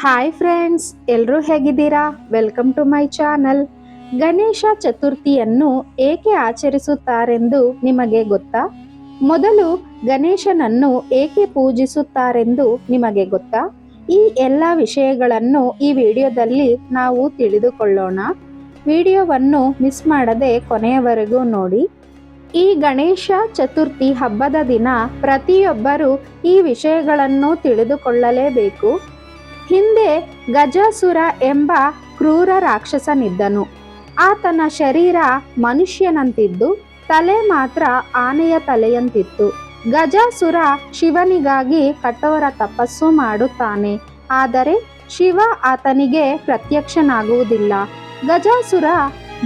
Hi friends ಎಲ್ಲರೂ ಹೇಗಿದ್ದೀರಾ? Welcome to my channel Ganesha ಚತುರ್ಥಿಯನ್ನು ಏಕೆ ಆಚರಿಸುತ್ತಾರೆಂದು ನಿಮಗೆ ಗೊತ್ತಾ? ಮೊದಲು ಗಣೇಶನನ್ನು ಏಕೆ ಪೂಜಿಸುತ್ತಾರೆಂದು ನಿಮಗೆ ಗೊತ್ತಾ? ಈ ಎಲ್ಲ ವಿಷಯಗಳನ್ನು ಈ ವಿಡಿಯೋದಲ್ಲಿ ನಾವು ತಿಳಿದುಕೊಳ್ಳೋಣ. ವಿಡಿಯೋವನ್ನು ಮಿಸ್ ಮಾಡದೆ ಕೊನೆಯವರೆಗೂ ನೋಡಿ. ಈ ಗಣೇಶ ಚತುರ್ಥಿ ಹಬ್ಬದ ದಿನ ಪ್ರತಿಯೊಬ್ಬರೂ ಈ ವಿಷಯಗಳನ್ನು ತಿಳಿದುಕೊಳ್ಳಲೇಬೇಕು. ಹಿಂದೆ ಗಜಾಸುರ ಎಂಬ ಕ್ರೂರ ರಾಕ್ಷಸನಿದ್ದನು ಆತನ ಶರೀರ ಮನುಷ್ಯನಂತಿದ್ದು, ತಲೆ ಮಾತ್ರ ಆನೆಯ ತಲೆಯಂತಿತ್ತು. ಗಜಾಸುರ ಶಿವನಿಗಾಗಿ ಕಠೋರ ತಪಸ್ಸು ಮಾಡುತ್ತಾನೆ. ಆದರೆ ಶಿವ ಆತನಿಗೆ ಪ್ರತ್ಯಕ್ಷನಾಗುವುದಿಲ್ಲ. ಗಜಾಸುರ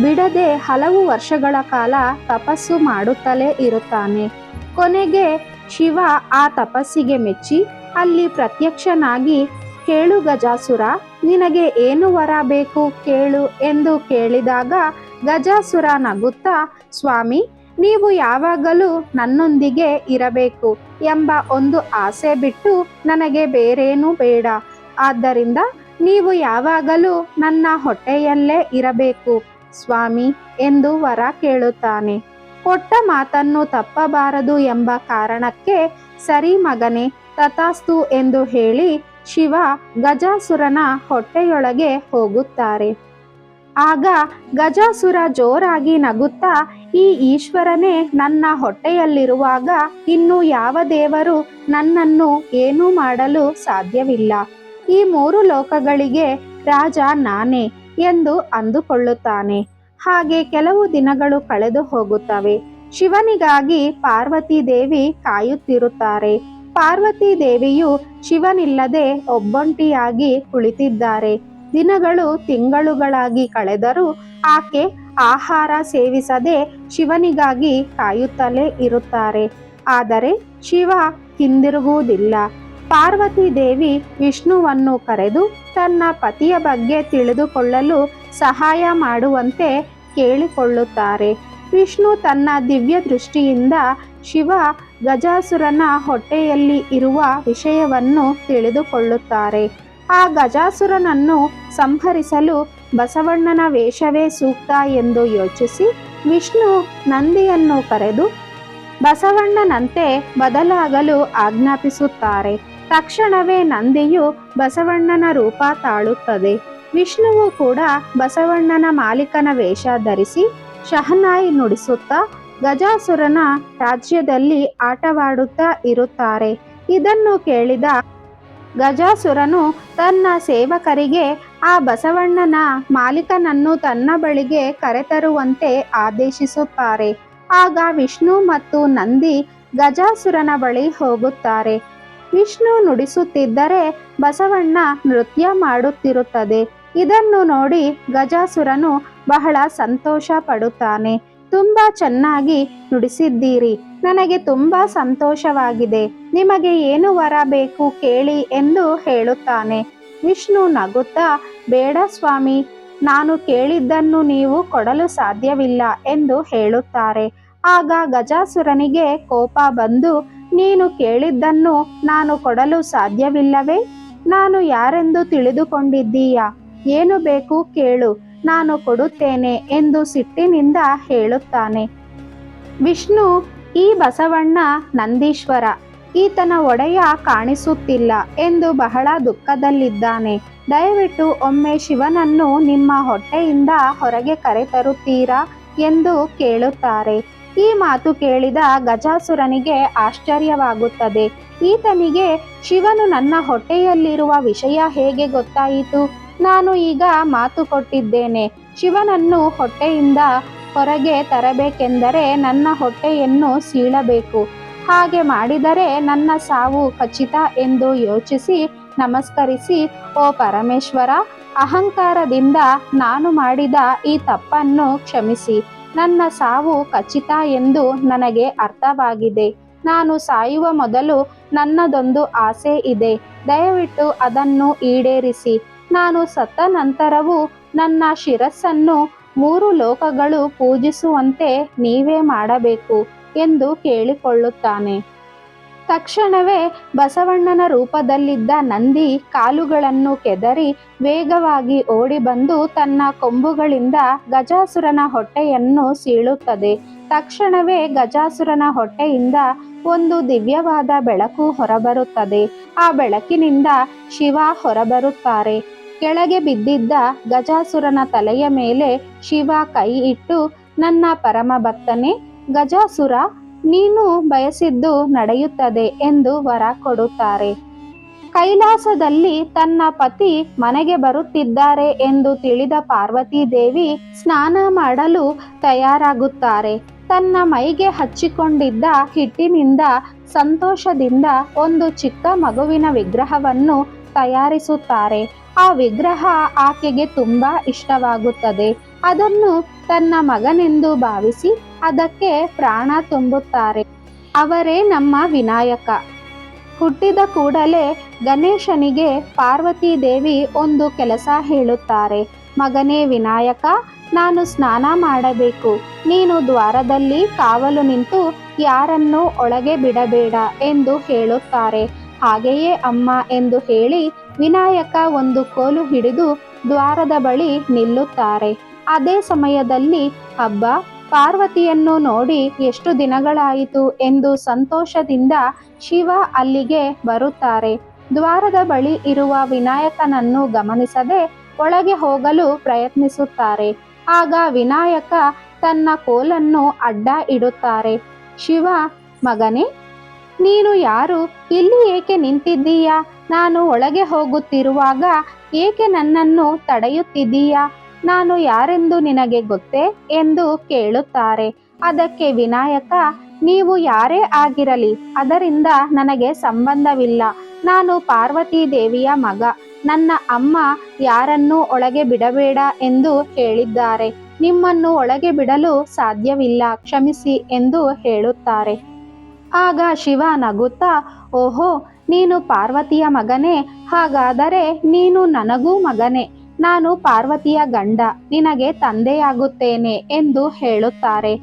ಬಿಡದೆ ಹಲವು ವರ್ಷಗಳ ಕಾಲ ತಪಸ್ಸು ಮಾಡುತ್ತಲೇ ಇರುತ್ತಾನೆ. ಕೊನೆಗೆ ಶಿವ ಆ ತಪಸ್ಸಿಗೆ ಮೆಚ್ಚಿ ಅಲ್ಲಿ ಪ್ರತ್ಯಕ್ಷನಾಗಿ ಕೇಳು ಗಜಾಸುರ, ನಿನಗೆ ಏನು ವರ ಬೇಕು ಕೇಳು ಎಂದು ಕೇಳಿದಾಗ ಗಜಾಸುರ ನಗುತ್ತಾ, ಸ್ವಾಮಿ, ನೀವು ಯಾವಾಗಲೂ ನನ್ನೊಂದಿಗೆ ಇರಬೇಕು ಎಂಬ ಒಂದು ಆಸೆ ಬಿಟ್ಟು ನನಗೆ ಬೇರೇನೂ ಬೇಡ. ಆದ್ದರಿಂದ ನೀವು ಯಾವಾಗಲೂ ನನ್ನ ಹೊಟ್ಟೆಯಲ್ಲೇ ಇರಬೇಕು ಸ್ವಾಮಿ ಎಂದು ವರ ಕೇಳುತ್ತಾನೆ. ಕೊಟ್ಟ ಮಾತನ್ನು ತಪ್ಪಬಾರದು ಎಂಬ ಕಾರಣಕ್ಕೆ, ಸರಿ ಮಗನೇ, ತಥಾಸ್ತು ಎಂದು ಹೇಳಿ ಶಿವ ಗಜಾಸುರನ ಹೊಟ್ಟೆಯೊಳಗೆ ಹೋಗುತ್ತಾರೆ. ಆಗ ಗಜಾಸುರ ಜೋರಾಗಿ ನಗುತ್ತಾ, ಈ ಈಶ್ವರನೇ ನನ್ನ ಹೊಟ್ಟೆಯಲ್ಲಿರುವಾಗ ಇನ್ನು ಯಾವ ದೇವರು ನನ್ನನ್ನು ಏನೂ ಮಾಡಲು ಸಾಧ್ಯವಿಲ್ಲ. ಈ ಮೂರು ಲೋಕಗಳಿಗೆ ರಾಜ ನಾನೇ ಎಂದು ಅಂದುಕೊಳ್ಳುತ್ತಾನೆ. ಹಾಗೆ ಕೆಲವು ದಿನಗಳು ಕಳೆದು ಹೋಗುತ್ತವೆ. ಶಿವನಿಗಾಗಿ ಪಾರ್ವತಿ ದೇವಿ ಕಾಯುತ್ತಿರುತ್ತಾರೆ. ಪಾರ್ವತಿ ದೇವಿಯು ಶಿವನಿಲ್ಲದೆ ಒಬ್ಬೊಂಟಿಯಾಗಿ ಕುಳಿತಿದ್ದಾರೆ. ದಿನಗಳು ತಿಂಗಳುಗಳಾಗಿ ಕಳೆದರೂ ಆಕೆ ಆಹಾರ ಸೇವಿಸದೆ ಶಿವನಿಗಾಗಿ ಕಾಯುತ್ತಲೇ ಇರುತ್ತಾರೆ. ಆದರೆ ಶಿವ ಹಿಂದಿರುಗುವುದಿಲ್ಲ. ಪಾರ್ವತಿ ದೇವಿ ವಿಷ್ಣುವನ್ನು ಕರೆದು ತನ್ನ ಪತಿಯ ಬಗ್ಗೆ ತಿಳಿದುಕೊಳ್ಳಲು ಸಹಾಯ ಮಾಡುವಂತೆ ಕೇಳಿಕೊಳ್ಳುತ್ತಾರೆ. ವಿಷ್ಣು ತನ್ನ ದಿವ್ಯ ದೃಷ್ಟಿಯಿಂದ ಶಿವ ಗಜಾಸುರನ ಹೊಟ್ಟೆಯಲ್ಲಿ ಇರುವ ವಿಷಯವನ್ನು ತಿಳಿದುಕೊಳ್ಳುತ್ತಾರೆ. ಆ ಗಜಾಸುರನನ್ನು ಸಂಹರಿಸಲು ಬಸವಣ್ಣನ ವೇಷವೇ ಸೂಕ್ತ ಎಂದು ಯೋಚಿಸಿ ವಿಷ್ಣು ನಂದಿಯನ್ನು ಕರೆದು ಬಸವಣ್ಣನಂತೆ ಬದಲಾಗಲು ಆಜ್ಞಾಪಿಸುತ್ತಾರೆ. ತಕ್ಷಣವೇ ನಂದಿಯು ಬಸವಣ್ಣನ ರೂಪ ತಾಳುತ್ತದೆ. ವಿಷ್ಣುವು ಕೂಡ ಬಸವಣ್ಣನ ಮಾಲೀಕನ ವೇಷ ಧರಿಸಿ ಶಹನಾಯಿ ನುಡಿಸುತ್ತಾ ಗಜಾಸುರನ ರಾಜ್ಯದಲ್ಲಿ ಆಟವಾಡುತ್ತಾ ಇರುತ್ತಾರೆ. ಇದನ್ನು ಕೇಳಿದ ಗಜಾಸುರನು ತನ್ನ ಸೇವಕರಿಗೆ, ಆ ಬಸವಣ್ಣನ ಮಾಲೀಕನನ್ನು ತನ್ನ ಬಳಿಗೆ ಕರೆತರುವಂತೆ ಆದೇಶಿಸುತ್ತಾರೆ. ಆಗ ವಿಷ್ಣು ಮತ್ತು ನಂದಿ ಗಜಾಸುರನ ಬಳಿ ಹೋಗುತ್ತಾರೆ. ವಿಷ್ಣು ನುಡಿಸುತ್ತಿದ್ದರೆ ಬಸವಣ್ಣ ನೃತ್ಯ ಮಾಡುತ್ತಿರುತ್ತದೆ. ಇದನ್ನು ನೋಡಿ ಗಜಾಸುರನು ಬಹಳ ಸಂತೋಷ ಪಡುತ್ತಾನೆ ತುಂಬಾ ಚೆನ್ನಾಗಿ ನುಡಿಸಿದ್ದೀರಿ. ನನಗೆ ತುಂಬಾ ಸಂತೋಷವಾಗಿದೆ. ನಿಮಗೆ ಏನು ವರ ಬೇಕು ಕೇಳಿ ಎಂದು ಹೇಳುತ್ತಾನೆ. ವಿಷ್ಣು ನಗುತ್ತಾ, ಬೇಡ ಸ್ವಾಮಿ, ನಾನು ಕೇಳಿದ್ದನ್ನು ನೀವು ಕೊಡಲು ಸಾಧ್ಯವಿಲ್ಲ ಎಂದು ಹೇಳುತ್ತಾರೆ. ಆಗ ಗಜಾಸುರನಿಗೆ ಕೋಪ ಬಂದು, ನೀನು ಕೇಳಿದ್ದನ್ನು ನಾನು ಕೊಡಲು ಸಾಧ್ಯವಿಲ್ಲವೇ? ನಾನು ಯಾರೆಂದು ತಿಳಿದುಕೊಂಡಿದ್ದೀಯಾ? ಏನು ಬೇಕು ಕೇಳು. ನಾನು ಕೊಡುತ್ತೇನೆ ಎಂದು ಸಿಟ್ಟಿನಿಂದ ಹೇಳುತ್ತಾನೆ. ವಿಷ್ಣು, ಈ ಬಸವಣ್ಣ ನಂದೀಶ್ವರ, ಈತನ ಒಡೆಯ ಕಾಣಿಸುತ್ತಿಲ್ಲ ಎಂದು ಬಹಳ ದುಃಖದಲ್ಲಿದ್ದಾನೆ. ದಯವಿಟ್ಟು ಒಮ್ಮೆ ಶಿವನನ್ನು ನಿಮ್ಮ ಹೊಟ್ಟೆಯಿಂದ ಹೊರಗೆ ಕರೆತರುತ್ತೀರಾ ಎಂದು ಕೇಳುತ್ತಾರೆ. ಈ ಮಾತು ಕೇಳಿದ ಗಜಾಸುರನಿಗೆ ಆಶ್ಚರ್ಯವಾಗುತ್ತದೆ. ಈತನಿಗೆ, ಶಿವನು ನನ್ನ ಹೊಟ್ಟೆಯಲ್ಲಿರುವ ವಿಷಯ ಹೇಗೆ ಗೊತ್ತಾಯಿತು? ನಾನು ಈಗ ಮಾತು ಕೊಟ್ಟಿದ್ದೇನೆ. ಶಿವನನ್ನು ಹೊಟ್ಟೆಯಿಂದ ಹೊರಗೆ ತರಬೇಕೆಂದರೆ ನನ್ನ ಹೊಟ್ಟೆಯನ್ನು ಸೀಳಬೇಕು. ಹಾಗೆ ಮಾಡಿದರೆ ನನ್ನ ಸಾವು ಖಚಿತ ಎಂದು ಯೋಚಿಸಿ ನಮಸ್ಕರಿಸಿ, ಓ ಪರಮೇಶ್ವರ, ಅಹಂಕಾರದಿಂದ ನಾನು ಮಾಡಿದ ಈ ತಪ್ಪನ್ನು ಕ್ಷಮಿಸಿ. ನನ್ನ ಸಾವು ಖಚಿತ ಎಂದು ನನಗೆ ಅರ್ಥವಾಗಿದೆ. ನಾನು ಸಾಯುವ ಮೊದಲು ನನ್ನದೊಂದು ಆಸೆ ಇದೆ. ದಯವಿಟ್ಟು ಅದನ್ನು ಈಡೇರಿಸಿ. ನಾನು ಸತ್ತ ನಂತರವೂ ನನ್ನ ಶಿರಸ್ಸನ್ನು ಮೂರು ಲೋಕಗಳು ಪೂಜಿಸುವಂತೆ ನೀವೇ ಮಾಡಬೇಕು ಎಂದು ಕೇಳಿಕೊಳ್ಳುತ್ತಾನೆ. ತಕ್ಷಣವೇ ಬಸವಣ್ಣನ ರೂಪದಲ್ಲಿದ್ದ ನಂದಿ ಕಾಲುಗಳನ್ನು ಕೆದರಿ ವೇಗವಾಗಿ ಓಡಿ ಬಂದು ತನ್ನ ಕೊಂಬುಗಳಿಂದ ಗಜಾಸುರನ ಹೊಟ್ಟೆಯನ್ನು ಸೀಳುತ್ತದೆ. ತಕ್ಷಣವೇ ಗಜಾಸುರನ ಹೊಟ್ಟೆಯಿಂದ ಒಂದು ದಿವ್ಯವಾದ ಬೆಳಕು ಹೊರಬರುತ್ತದೆ. ಆ ಬೆಳಕಿನಿಂದ ಶಿವ ಹೊರಬರುತ್ತಾರೆ. ಕೆಳಗೆ ಬಿದ್ದಿದ್ದ ಗಜಾಸುರನ ತಲೆಯ ಮೇಲೆ ಶಿವ ಕೈ ಇಟ್ಟು, ನನ್ನ ಪರಮ ಭಕ್ತನೇ, ಗಜಾಸುರ, ನೀನು ಬಯಸಿದ್ದು ನಡೆಯುತ್ತದೆ ಎಂದು ವರ ಕೊಡುತ್ತಾರೆ. ಕೈಲಾಸದಲ್ಲಿ ತನ್ನ ಪತಿ ಮನೆಗೆ ಬರುತ್ತಿದ್ದಾರೆ ಎಂದು ತಿಳಿದ ಪಾರ್ವತಿ ದೇವಿ ಸ್ನಾನ ಮಾಡಲು ತಯಾರಾಗುತ್ತಾರೆ. ತನ್ನ ಮೈಗೆ ಹಚ್ಚಿಕೊಂಡಿದ್ದ ಹಿಟ್ಟಿನಿಂದ ಸಂತೋಷದಿಂದ ಒಂದು ಚಿಕ್ಕ ಮಗುವಿನ ವಿಗ್ರಹವನ್ನು ತಯಾರಿಸುತ್ತಾರೆ. ಆ ವಿಗ್ರಹ ಆಕೆಗೆ ತುಂಬಾ ಇಷ್ಟವಾಗುತ್ತದೆ. ಅದನ್ನು ತನ್ನ ಮಗನೆಂದು ಭಾವಿಸಿ ಅದಕ್ಕೆ ಪ್ರಾಣ ತುಂಬುತ್ತಾರೆ. ಅವರೇ ನಮ್ಮ ವಿನಾಯಕ. ಹುಟ್ಟಿದ ಕೂಡಲೇ ಗಣೇಶನಿಗೆ ಪಾರ್ವತಿ ದೇವಿ ಒಂದು ಕೆಲಸ ಹೇಳುತ್ತಾರೆ. ಮಗನೇ ವಿನಾಯಕ, ನಾನು ಸ್ನಾನ ಮಾಡಬೇಕು. ನೀನು ದ್ವಾರದಲ್ಲಿ ಕಾವಲು ನಿಂತು ಯಾರನ್ನೂ ಒಳಗೆ ಬಿಡಬೇಡ ಎಂದು ಹೇಳುತ್ತಾರೆ. ಹಾಗೆಯೇ ಅಮ್ಮ ಎಂದು ಹೇಳಿ ವಿನಾಯಕ ಒಂದು ಕೋಲು ಹಿಡಿದು ದ್ವಾರದ ಬಳಿ ನಿಲ್ಲುತ್ತಾರೆ. ಅದೇ ಸಮಯದಲ್ಲಿ ಹಬ್ಬ ಪಾರ್ವತಿಯನ್ನು ನೋಡಿ ಎಷ್ಟು ದಿನಗಳಾಯಿತು ಎಂದು ಸಂತೋಷದಿಂದ ಶಿವ ಅಲ್ಲಿಗೆ ಬರುತ್ತಾರೆ. ದ್ವಾರದ ಬಳಿ ಇರುವ ವಿನಾಯಕನನ್ನು ಗಮನಿಸದೆ ಒಳಗೆ ಹೋಗಲು ಪ್ರಯತ್ನಿಸುತ್ತಾರೆ. ಆಗ ವಿನಾಯಕ ತನ್ನ ಕೋಲನ್ನು ಅಡ್ಡ ಇಡುತ್ತಾರೆ. ಶಿವ, ಮಗನೇ, ನೀನು ಯಾರು? ಇಲ್ಲಿ ಏಕೆ ನಿಂತಿದ್ದೀಯಾ? ನಾನು ಒಳಗೆ ಹೋಗುತ್ತಿರುವಾಗ ಏಕೆ ನನ್ನನ್ನು ತಡೆಯುತ್ತಿದ್ದೀಯಾ? ನಾನು ಯಾರೆಂದು ನಿನಗೆ ಗೊತ್ತೇ ಎಂದು ಕೇಳುತ್ತಾರೆ. ಅದಕ್ಕೆ ವಿನಾಯಕ, ನೀವು ಯಾರೇ ಆಗಿರಲಿ, ಅದರಿಂದ ನನಗೆ ಸಂಬಂಧವಿಲ್ಲ. ನಾನು ಪಾರ್ವತಿ ದೇವಿಯ ಮಗ. ನನ್ನ ಅಮ್ಮ ಯಾರನ್ನೂ ಒಳಗೆ ಬಿಡಬೇಡ ಎಂದು ಹೇಳಿದ್ದಾರೆ. ನಿಮ್ಮನ್ನು ಒಳಗೆ ಬಿಡಲು ಸಾಧ್ಯವಿಲ್ಲ, ಕ್ಷಮಿಸಿ ಎಂದು ಹೇಳುತ್ತಾರೆ. ಆಗ ಶಿವ ನಗುತ್ತಾ, ಓಹೋ, ನೀನು ಪಾರ್ವತಿಯ ಮಗನೇ, ಹಾಗಾದರೆ ನೀನು ನನಗೂ ಮಗನೇ. ನಾನು ಪಾರ್ವತಿಯ ಗಂಡ, ನಿನಗೆ ತಂದೆಯಾಗುತ್ತೇನೆ ಎಂದು ಹೇಳುತ್ತಾರೆ.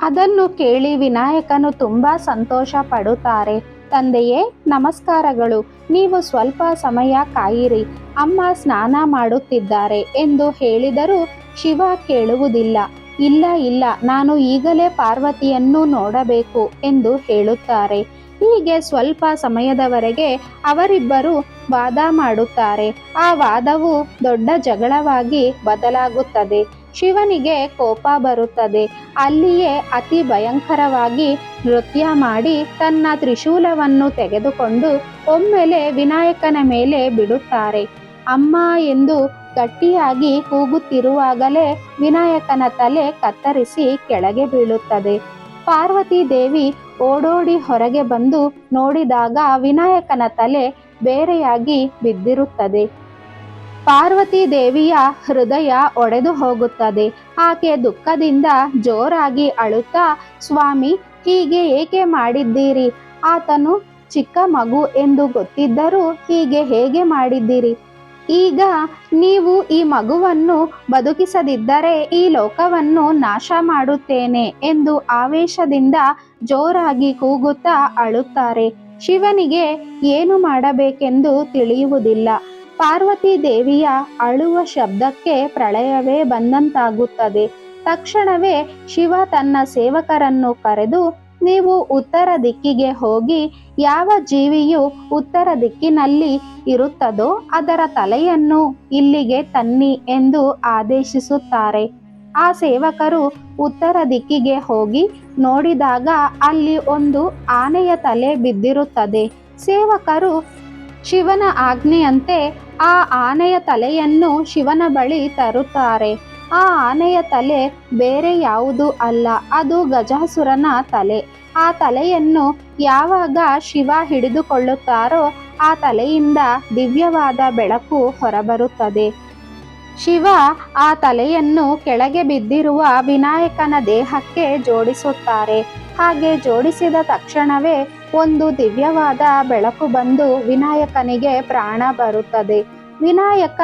ಅದನ್ನು ಕೇಳಿ ವಿನಾಯಕನು ತುಂಬಾ ಸಂತೋಷ ಪಡುತ್ತಾರೆ ತಂದೆಯೇ, ನಮಸ್ಕಾರಗಳು. ನೀವು ಸ್ವಲ್ಪ ಸಮಯ ಕಾಯಿರಿ. ಅಮ್ಮ ಸ್ನಾನ ಮಾಡುತ್ತಿದ್ದಾರೆ ಎಂದು ಹೇಳಿದರೂ ಶಿವ ಕೇಳುವುದಿಲ್ಲ. ಇಲ್ಲ ಇಲ್ಲ, ನಾನು ಈಗಲೇ ಪಾರ್ವತಿಯನ್ನು ನೋಡಬೇಕು ಎಂದು ಹೇಳುತ್ತಾರೆ. ಹೀಗೆ ಸ್ವಲ್ಪ ಸಮಯದವರೆಗೆ ಅವರಿಬ್ಬರು ವಾದ ಮಾಡುತ್ತಾರೆ. ಆ ವಾದವು ದೊಡ್ಡ ಜಗಳವಾಗಿ ಬದಲಾಗುತ್ತದೆ. ಶಿವನಿಗೆ ಕೋಪ ಬರುತ್ತದೆ. ಅಲ್ಲಿಯೇ ಅತಿ ಭಯಂಕರವಾಗಿ ನೃತ್ಯ ಮಾಡಿ ತನ್ನ ತ್ರಿಶೂಲವನ್ನು ತೆಗೆದುಕೊಂಡು ಒಮ್ಮೆಲೆ ವಿನಾಯಕನ ಮೇಲೆ ಬಿಡುತ್ತಾರೆ. ಅಮ್ಮ ಎಂದು ಗಟ್ಟಿಯಾಗಿ ಕೂಗುತ್ತಿರುವಾಗಲೇ ವಿನಾಯಕನ ತಲೆ ಕತ್ತರಿಸಿ ಕೆಳಗೆ ಬೀಳುತ್ತದೆ. ಪಾರ್ವತಿ ದೇವಿ ಓಡೋಡಿ ಹೊರಗೆ ಬಂದು ನೋಡಿದಾಗ ವಿನಾಯಕನ ತಲೆ ಬೇರೆಯಾಗಿ ಬಿದ್ದಿರುತ್ತದೆ. ಪಾರ್ವತಿ ದೇವಿಯ ಹೃದಯ ಒಡೆದು ಹೋಗುತ್ತದೆ. ಆಕೆ ದುಃಖದಿಂದ ಜೋರಾಗಿ ಅಳುತ್ತಾ, ಸ್ವಾಮಿ, ಹೀಗೆ ಏಕೆ ಮಾಡಿದ್ದೀರಿ? ಆತನು ಚಿಕ್ಕ ಮಗು ಎಂದು ಗೊತ್ತಿದ್ದರೂ ಹೀಗೆ ಹೇಗೆ ಮಾಡಿದ್ದೀರಿ? ಈಗ ನೀವು ಈ ಮಗುವನ್ನು ಬದುಕಿಸದಿದ್ದರೆ ಈ ಲೋಕವನ್ನು ನಾಶ ಮಾಡುತ್ತೇನೆ ಎಂದು ಆವೇಶದಿಂದ ಜೋರಾಗಿ ಕೂಗುತ್ತಾ ಅಳುತ್ತಾರೆ. ಶಿವನಿಗೆ ಏನು ಮಾಡಬೇಕೆಂದು ತಿಳಿಯುವುದಿಲ್ಲ. ಪಾರ್ವತಿ ದೇವಿಯ ಅಳುವ ಶಬ್ದಕ್ಕೆ ಪ್ರಳಯವೇ ಬಂದಂತಾಗುತ್ತದೆ. ತಕ್ಷಣವೇ ಶಿವ ತನ್ನ ಸೇವಕರನ್ನು ಕರೆದು ನೀವು ಉತ್ತರ ದಿಕ್ಕಿಗೆ ಹೋಗಿ ಯಾವ ಜೀವಿಯು ಉತ್ತರ ದಿಕ್ಕಿನಲ್ಲಿ ಇರುತ್ತದೋ ಅದರ ತಲೆಯನ್ನು ಇಲ್ಲಿಗೆ ತನ್ನಿ ಎಂದು ಆದೇಶಿಸುತ್ತಾರೆ. ಆ ಸೇವಕರು ಉತ್ತರ ದಿಕ್ಕಿಗೆ ಹೋಗಿ ನೋಡಿದಾಗ ಅಲ್ಲಿ ಒಂದು ಆನೆಯ ತಲೆ ಬಿದ್ದಿರುತ್ತದೆ. ಸೇವಕರು ಶಿವನ ಆಜ್ಞೆಯಂತೆ ಆ ಆನೆಯ ತಲೆಯನ್ನು ಶಿವನ ಬಳಿ ತರುತ್ತಾರೆ. ಆ ಆನೆಯ ತಲೆ ಬೇರೆ ಯಾವುದು ಅಲ್ಲ, ಅದು ಗಜಾಸುರನ ತಲೆ. ಆ ತಲೆಯನ್ನು ಯಾವಾಗ ಶಿವ ಹಿಡಿದುಕೊಳ್ಳುತ್ತಾರೋ ಆ ತಲೆಯಿಂದ ದಿವ್ಯವಾದ ಬೆಳಕು ಹೊರಬರುತ್ತದೆ. ಶಿವ ಆ ತಲೆಯನ್ನು ಕೆಳಗೆ ಬಿದ್ದಿರುವ ವಿನಾಯಕನ ದೇಹಕ್ಕೆ ಜೋಡಿಸುತ್ತಾರೆ. ಹಾಗೆ ಜೋಡಿಸಿದ ತಕ್ಷಣವೇ ಒಂದು ದಿವ್ಯವಾದ ಬೆಳಕು ಬಂದು ವಿನಾಯಕನಿಗೆ ಪ್ರಾಣ ಬರುತ್ತದೆ. ವಿನಾಯಕ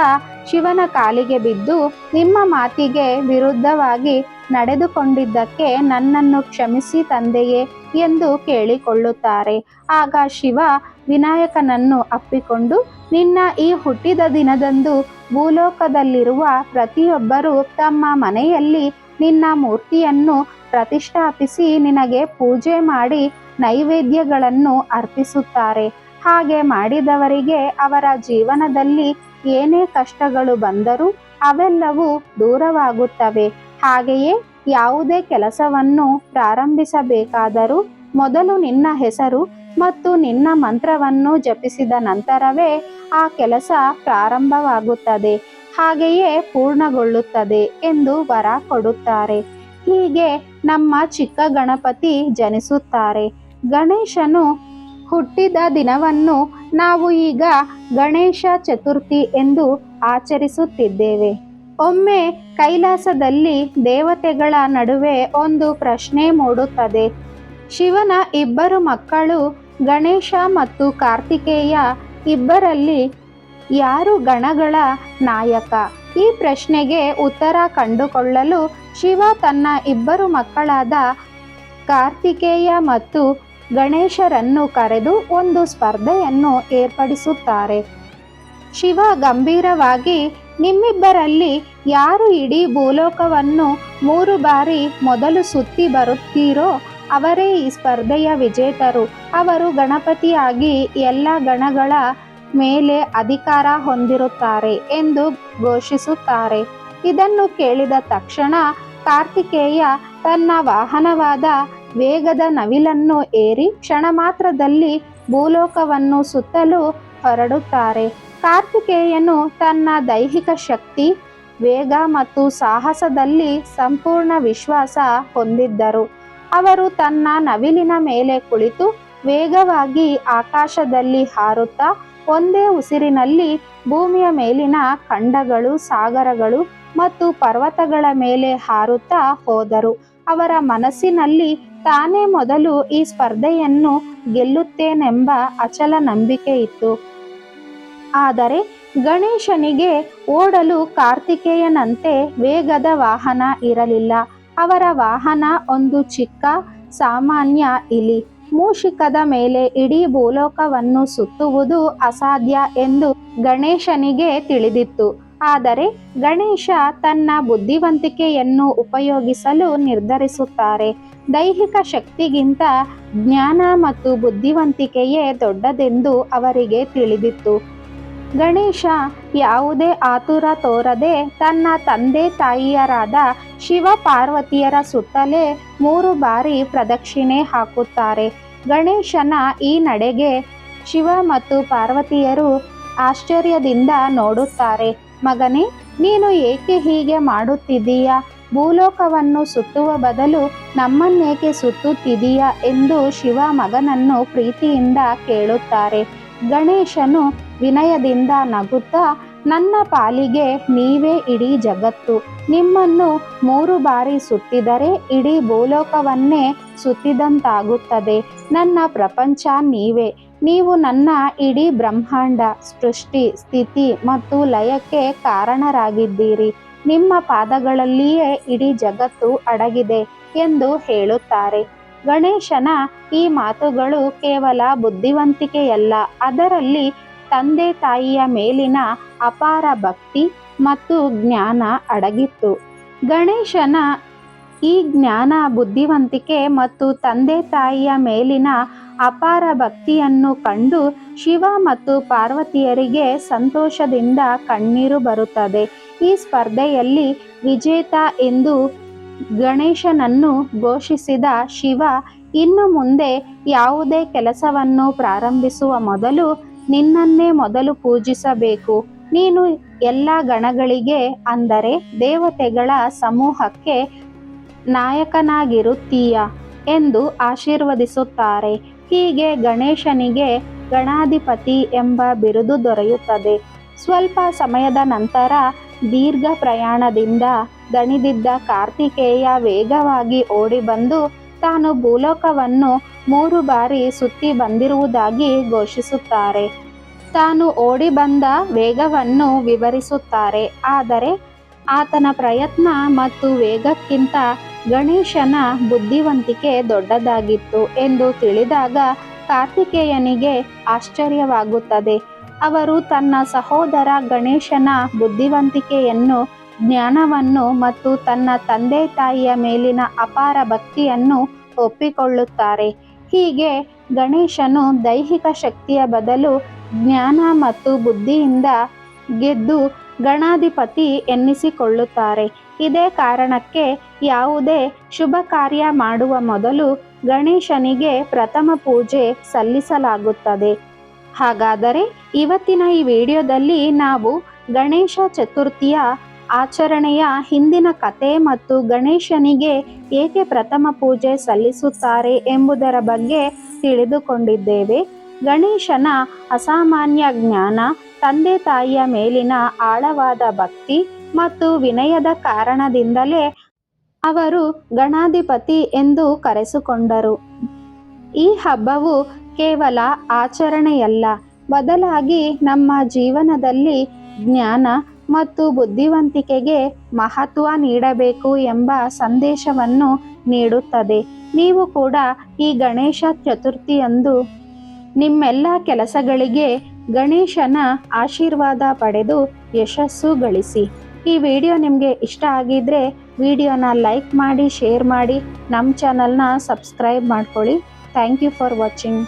ಶಿವನ ಕಾಲಿಗೆ ಬಿದ್ದು ನಿಮ್ಮ ಮಾತಿಗೆ ವಿರುದ್ಧವಾಗಿ ನಡೆದುಕೊಂಡಿದ್ದಕ್ಕೆ ನನ್ನನ್ನು ಕ್ಷಮಿಸಿ ತಂದೆಯೇ ಎಂದು ಕೇಳಿಕೊಳ್ಳುತ್ತಾರೆ. ಆಗ ಶಿವ ವಿನಾಯಕನನ್ನು ಅಪ್ಪಿಕೊಂಡು, ನಿನ್ನ ಈ ಹುಟ್ಟಿದ ದಿನದಂದು ಭೂಲೋಕದಲ್ಲಿರುವ ಪ್ರತಿಯೊಬ್ಬರೂ ತಮ್ಮ ಮನೆಯಲ್ಲಿ ನಿನ್ನ ಮೂರ್ತಿಯನ್ನು ಪ್ರತಿಷ್ಠಾಪಿಸಿ ನಿನಗೆ ಪೂಜೆ ಮಾಡಿ ನೈವೇದ್ಯಗಳನ್ನು ಅರ್ಪಿಸುತ್ತಾರೆ. ಹಾಗೆ ಮಾಡಿದವರಿಗೆ ಅವರ ಜೀವನದಲ್ಲಿ ಏನೇ ಕಷ್ಟಗಳು ಬಂದರೂ ಅವೆಲ್ಲವೂ ದೂರವಾಗುತ್ತವೆ. ಹಾಗೆಯೇ ಯಾವುದೇ ಕೆಲಸವನ್ನು ಪ್ರಾರಂಭಿಸಬೇಕಾದರೂ ಮೊದಲು ನಿನ್ನ ಹೆಸರು ಮತ್ತು ನಿನ್ನ ಮಂತ್ರವನ್ನು ಜಪಿಸಿದ ನಂತರವೇ ಆ ಕೆಲಸ ಪ್ರಾರಂಭವಾಗುತ್ತದೆ. ಹಾಗೆಯೇ ಪೂರ್ಣಗೊಳ್ಳುತ್ತದೆ ಎಂದು ವರ ಕೊಡುತ್ತಾರೆ. ಹೀಗೆ ನಮ್ಮ ಚಿಕ್ಕ ಗಣಪತಿ ಜನಿಸುತ್ತಾರೆ. ಗಣೇಶನು ಹುಟ್ಟಿದ ದಿನವನ್ನು ನಾವು ಈಗ ಗಣೇಶ ಚತುರ್ಥಿ ಎಂದು ಆಚರಿಸುತ್ತಿದ್ದೇವೆ. ಒಮ್ಮೆ ಕೈಲಾಸದಲ್ಲಿ ದೇವತೆಗಳ ನಡುವೆ ಒಂದು ಪ್ರಶ್ನೆ ಮೂಡುತ್ತದೆ. ಶಿವನ ಇಬ್ಬರು ಮಕ್ಕಳು, ಗಣೇಶ ಮತ್ತು ಕಾರ್ತಿಕೇಯ ಇಬ್ಬರಲ್ಲಿ ಯಾರು ಗಣಗಳ ನಾಯಕ? ಈ ಪ್ರಶ್ನೆಗೆ ಉತ್ತರ ಕಂಡುಕೊಳ್ಳಲು ಶಿವ ತನ್ನ ಇಬ್ಬರು ಮಕ್ಕಳಾದ ಕಾರ್ತಿಕೇಯ ಮತ್ತು ಗಣೇಶರನ್ನು ಕರೆದು ಒಂದು ಸ್ಪರ್ಧೆಯನ್ನು ಏರ್ಪಡಿಸುತ್ತಾರೆ. ಶಿವ ಗಂಭೀರವಾಗಿ, ನಿಮ್ಮಿಬ್ಬರಲ್ಲಿ ಯಾರು ಇಡೀ ಭೂಲೋಕವನ್ನು ಮೂರು ಬಾರಿ ಮೊದಲು ಸುತ್ತಿ ಬರುತ್ತೀರೋ, ಅವರೇ ಈ ಸ್ಪರ್ಧೆಯ ವಿಜೇತರು. ಅವರು ಗಣಪತಿಯಾಗಿ ಎಲ್ಲ ಗಣಗಳ ಮೇಲೆ ಅಧಿಕಾರ ಹೊಂದಿರುತ್ತಾರೆ ಎಂದು ಘೋಷಿಸುತ್ತಾರೆ. ಇದನ್ನು ಕೇಳಿದ ತಕ್ಷಣ ಕಾರ್ತಿಕೇಯ ತನ್ನ ವಾಹನವಾದ ವೇಗದ ನವಿಲನ್ನು ಏರಿ ಕ್ಷಣ ಮಾತ್ರದಲ್ಲಿ ಭೂಲೋಕವನ್ನು ಸುತ್ತಲು ಹೊರಡುತ್ತಾರೆ. ಕಾರ್ತಿಕೇಯನು ತನ್ನ ದೈಹಿಕ ಶಕ್ತಿ, ವೇಗ ಮತ್ತು ಸಾಹಸದಲ್ಲಿ ಸಂಪೂರ್ಣ ವಿಶ್ವಾಸ ಹೊಂದಿದ್ದರು. ಅವರು ತನ್ನ ನವಿಲಿನ ಮೇಲೆ ಕುಳಿತು ವೇಗವಾಗಿ ಆಕಾಶದಲ್ಲಿ ಹಾರುತ್ತಾ ಒಂದೇ ಉಸಿರಿನಲ್ಲಿ ಭೂಮಿಯ ಮೇಲಿನ ಖಂಡಗಳು, ಸಾಗರಗಳು ಮತ್ತು ಪರ್ವತಗಳ ಮೇಲೆ ಹಾರುತ್ತಾ ಹೋದರು. ಅವರ ಮನಸ್ಸಿನಲ್ಲಿ ತಾನೇ ಮೊದಲು ಈ ಸ್ಪರ್ಧೆಯನ್ನು ಗೆಲ್ಲುತ್ತೇನೆಂಬ ಅಚಲ ನಂಬಿಕೆ ಇತ್ತು. ಆದರೆ ಗಣೇಶನಿಗೆ ಓಡಲು ಕಾರ್ತಿಕೇಯನಂತೆ ವೇಗದ ವಾಹನ ಇರಲಿಲ್ಲ. ಅವರ ವಾಹನ ಒಂದು ಚಿಕ್ಕ ಸಾಮಾನ್ಯ ಇಲಿ. ಮೂಷಿಕದ ಮೇಲೆ ಇಡೀ ಭೂಲೋಕವನ್ನು ಸುತ್ತುವುದು ಅಸಾಧ್ಯ ಎಂದು ಗಣೇಶನಿಗೆ ತಿಳಿದಿತ್ತು. ಆದರೆ ಗಣೇಶ ತನ್ನ ಬುದ್ಧಿವಂತಿಕೆಯನ್ನು ಉಪಯೋಗಿಸಲು ನಿರ್ಧರಿಸುತ್ತಾರೆ. ದೈಹಿಕ ಶಕ್ತಿಗಿಂತ ಜ್ಞಾನ ಮತ್ತು ಬುದ್ಧಿವಂತಿಕೆಯೇ ದೊಡ್ಡದೆಂದು ಅವರಿಗೆ ತಿಳಿದಿತ್ತು. ಗಣೇಶ ಯಾವುದೇ ಆತುರ ತೋರದೆ ತನ್ನ ತಂದೆ ತಾಯಿಯರಾದ ಶಿವ ಪಾರ್ವತಿಯರ ಸುತ್ತಲೇ ಮೂರು ಬಾರಿ ಪ್ರದಕ್ಷಿಣೆ ಹಾಕುತ್ತಾರೆ. ಗಣೇಶನ ಈ ನಡೆಗೆ ಶಿವ ಮತ್ತು ಪಾರ್ವತಿಯರು ಆಶ್ಚರ್ಯದಿಂದ ನೋಡುತ್ತಾರೆ. ಮಗನೇ, ನೀನು ಏಕೆ ಹೀಗೆ ಮಾಡುತ್ತಿದ್ದೀಯಾ? ಭೂಲೋಕವನ್ನು ಸುತ್ತುವ ಬದಲು ನಮ್ಮನ್ನೇಕೆ ಸುತ್ತುತ್ತಿದೀಯಾ ಎಂದು ಶಿವ ಮಗನನ್ನು ಪ್ರೀತಿಯಿಂದ ಕೇಳುತ್ತಾರೆ. ಗಣೇಶನು ವಿನಯದಿಂದ ನಗುತ್ತಾ, ನನ್ನ ಪಾಲಿಗೆ ನೀವೇ ಇಡೀ ಜಗತ್ತು. ನಿಮ್ಮನ್ನು ಮೂರು ಬಾರಿ ಸುತ್ತಿದರೆ ಇಡೀ ಭೂಲೋಕವನ್ನೇ ಸುತ್ತಿದಂತಾಗುತ್ತದೆ. ನನ್ನ ಪ್ರಪಂಚ ನೀವೇ. ನೀವು ನನ್ನ ಇಡೀ ಬ್ರಹ್ಮಾಂಡ, ಸೃಷ್ಟಿ, ಸ್ಥಿತಿ ಮತ್ತು ಲಯಕ್ಕೆ ಕಾರಣರಾಗಿದ್ದೀರಿ. ನಿಮ್ಮ ಪಾದಗಳಲ್ಲಿಯೇ ಇಡೀ ಜಗತ್ತು ಅಡಗಿದೆ ಎಂದು ಹೇಳುತ್ತಾರೆ. ಗಣೇಶನ ಈ ಮಾತುಗಳು ಕೇವಲ ಬುದ್ಧಿವಂತಿಕೆಯಲ್ಲ, ಅದರಲ್ಲಿ ತಂದೆ ತಾಯಿಯ ಮೇಲಿನ ಅಪಾರ ಭಕ್ತಿ ಮತ್ತು ಜ್ಞಾನ ಅಡಗಿತ್ತು. ಗಣೇಶನ ಈ ಜ್ಞಾನ, ಬುದ್ಧಿವಂತಿಕೆ ಮತ್ತು ತಂದೆ ತಾಯಿಯ ಮೇಲಿನ ಅಪಾರ ಭಕ್ತಿಯನ್ನು ಕಂಡು ಶಿವ ಮತ್ತು ಪಾರ್ವತಿಯರಿಗೆ ಸಂತೋಷದಿಂದ ಕಣ್ಣೀರು ಬರುತ್ತದೆ. ಈ ಸ್ಪರ್ಧೆಯಲ್ಲಿ ವಿಜೇತ ಎಂದು ಗಣೇಶನನ್ನು ಘೋಷಿಸಿದ ಶಿವ, ಇನ್ನು ಮುಂದೆ ಯಾವುದೇ ಕೆಲಸವನ್ನು ಪ್ರಾರಂಭಿಸುವ ಮೊದಲು ನಿನ್ನನ್ನೇ ಮೊದಲು ಪೂಜಿಸಬೇಕು. ನೀನು ಎಲ್ಲ ಗಣಗಳಿಗೆ ಅಂದರೆ ದೇವತೆಗಳ ಸಮೂಹಕ್ಕೆ ನಾಯಕನಾಗಿರುತ್ತೀಯ ಎಂದು ಆಶೀರ್ವದಿಸುತ್ತಾರೆ. ಹೀಗೆ ಗಣೇಶನಿಗೆ ಗಣಾಧಿಪತಿ ಎಂಬ ಬಿರುದು ದೊರೆಯುತ್ತದೆ. ಸ್ವಲ್ಪ ಸಮಯದ ನಂತರ ದೀರ್ಘ ಪ್ರಯಾಣದಿಂದ ದಣಿದಿದ್ದ ಕಾರ್ತಿಕೇಯ ವೇಗವಾಗಿ ಓಡಿ ಬಂದು ತಾನು ಭೂಲೋಕವನ್ನು ಮೂರು ಬಾರಿ ಸುತ್ತಿ ಬಂದಿರುವುದಾಗಿ ಘೋಷಿಸುತ್ತಾರೆ. ತಾನು ಓಡಿ ಬಂದ ವೇಗವನ್ನು ವಿವರಿಸುತ್ತಾರೆ. ಆದರೆ ಆತನ ಪ್ರಯತ್ನ ಮತ್ತು ವೇಗಕ್ಕಿಂತ ಗಣೇಶನ ಬುದ್ಧಿವಂತಿಕೆ ದೊಡ್ಡದಾಗಿತ್ತು ಎಂದು ತಿಳಿದಾಗ ಕಾರ್ತಿಕೇಯನಿಗೆ ಆಶ್ಚರ್ಯವಾಗುತ್ತದೆ. ಅವರು ತನ್ನ ಸಹೋದರ ಗಣೇಶನ ಬುದ್ಧಿವಂತಿಕೆಯನ್ನು, ಜ್ಞಾನವನ್ನು ಮತ್ತು ತನ್ನ ತಂದೆ ತಾಯಿಯ ಮೇಲಿನ ಅಪಾರ ಭಕ್ತಿಯನ್ನು ಒಪ್ಪಿಕೊಳ್ಳುತ್ತಾರೆ. ಹೀಗೆ ಗಣೇಶನು ದೈಹಿಕ ಶಕ್ತಿಯ ಬದಲು ಜ್ಞಾನ ಮತ್ತು ಬುದ್ಧಿಯಿಂದ ಗೆದ್ದು ಗಣಾಧಿಪತಿ ಎನ್ನಿಸಿಕೊಳ್ಳುತ್ತಾರೆ. ಇದೇ ಕಾರಣಕ್ಕೆ ಯಾವುದೇ ಶುಭ ಕಾರ್ಯ ಮಾಡುವ ಮೊದಲು ಗಣೇಶನಿಗೆ ಪ್ರಥಮ ಪೂಜೆ ಸಲ್ಲಿಸಲಾಗುತ್ತದೆ. ಹಾಗಾದರೆ ಇವತ್ತಿನ ಈ ವಿಡಿಯೋದಲ್ಲಿ ನಾವು ಗಣೇಶ ಚತುರ್ಥಿಯ ಆಚರಣೆಯ ಹಿಂದಿನ ಕತೆ ಮತ್ತು ಗಣೇಶನಿಗೆ ಏಕೆ ಪ್ರಥಮ ಪೂಜೆ ಸಲ್ಲಿಸುತ್ತಾರೆ ಎಂಬುದರ ಬಗ್ಗೆ ತಿಳಿದುಕೊಂಡಿದ್ದೇವೆ. ಗಣೇಶನ ಅಸಾಮಾನ್ಯ ಜ್ಞಾನ, ತಂದೆ ತಾಯಿಯ ಮೇಲಿನ ಆಳವಾದ ಭಕ್ತಿ ಮತ್ತು ವಿನಯದ ಕಾರಣದಿಂದಲೇ ಅವರು ಗಣಾಧಿಪತಿ ಎಂದು ಕರೆಸಿಕೊಂಡರು. ಈ ಹಬ್ಬವು ಕೇವಲ ಆಚರಣೆಯಲ್ಲ, ಬದಲಾಗಿ ನಮ್ಮ ಜೀವನದಲ್ಲಿ ಜ್ಞಾನ ಮತ್ತು ಬುದ್ಧಿವಂತಿಕೆಗೆ ಮಹತ್ವ ನೀಡಬೇಕು ಎಂಬ ಸಂದೇಶವನ್ನು ನೀಡುತ್ತದೆ. ನೀವು ಕೂಡ ಈ ಗಣೇಶ ಚತುರ್ಥಿಯಂದು ನಿಮ್ಮೆಲ್ಲ ಕೆಲಸಗಳಿಗೆ ಗಣೇಶನ ಆಶೀರ್ವಾದ ಪಡೆದು ಯಶಸ್ಸು ಗಳಿಸಿ. ಈ ವಿಡಿಯೋ ನಿಮಗೆ ಇಷ್ಟ ಆಗಿದ್ದರೆ ವಿಡಿಯೋನ ಲೈಕ್ ಮಾಡಿ, ಶೇರ್ ಮಾಡಿ ನಮ್ಮ ಚಾನಲ್ನ ಸಬ್ಸ್ಕ್ರೈಬ್ ಮಾಡ್ಕೊಳ್ಳಿ. Thank you for watching